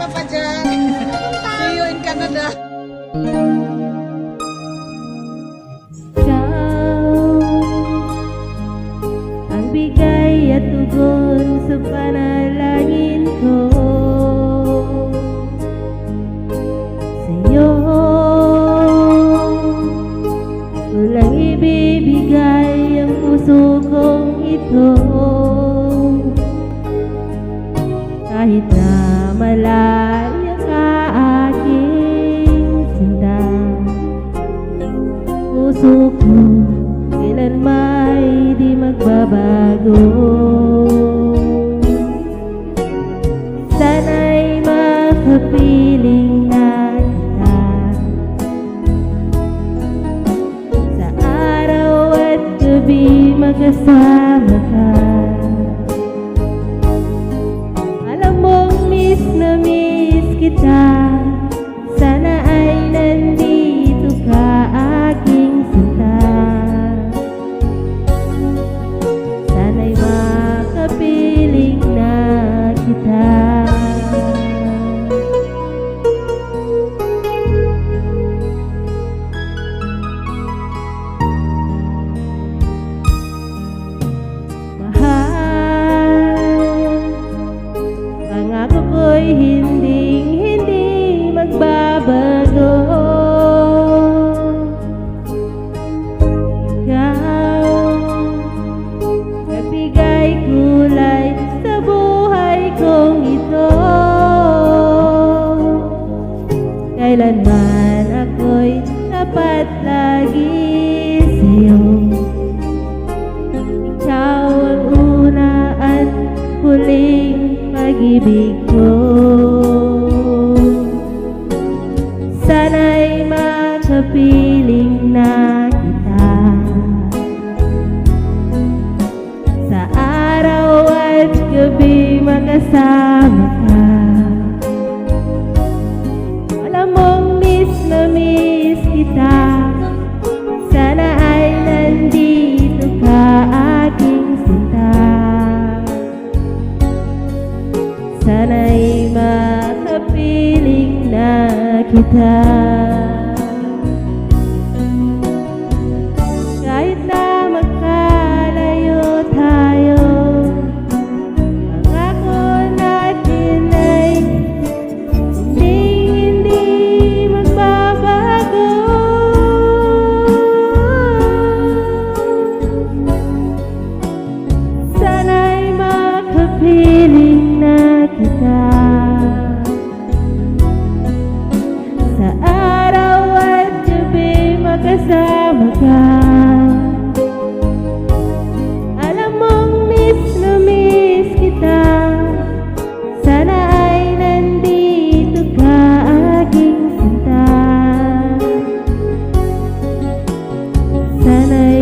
Papa Jack. See you in Canada. Bigay at tugon sa panalangin ko Sa'yo ko lang ibibigay Kahit na malayo magbabago Sana'y makapiling na kita. Sa araw at gabi magkasama ka. Alam mong miss na miss kita tapat lagi sa'yo. Ikaw ang una at huling pag-ibig ko. Sana'y makapiling na kita. Sa araw at gabi magkasama Sana'y makapiling na kita. Kahit na magkalayo tayo Pangako natin ay hindi, hindi magbabago. Sana'y makapiling kita. Sa araw at gabi magkasama ka. Alam mong miss na miss kita. Sana ay nandito ka aking sinta Sana'y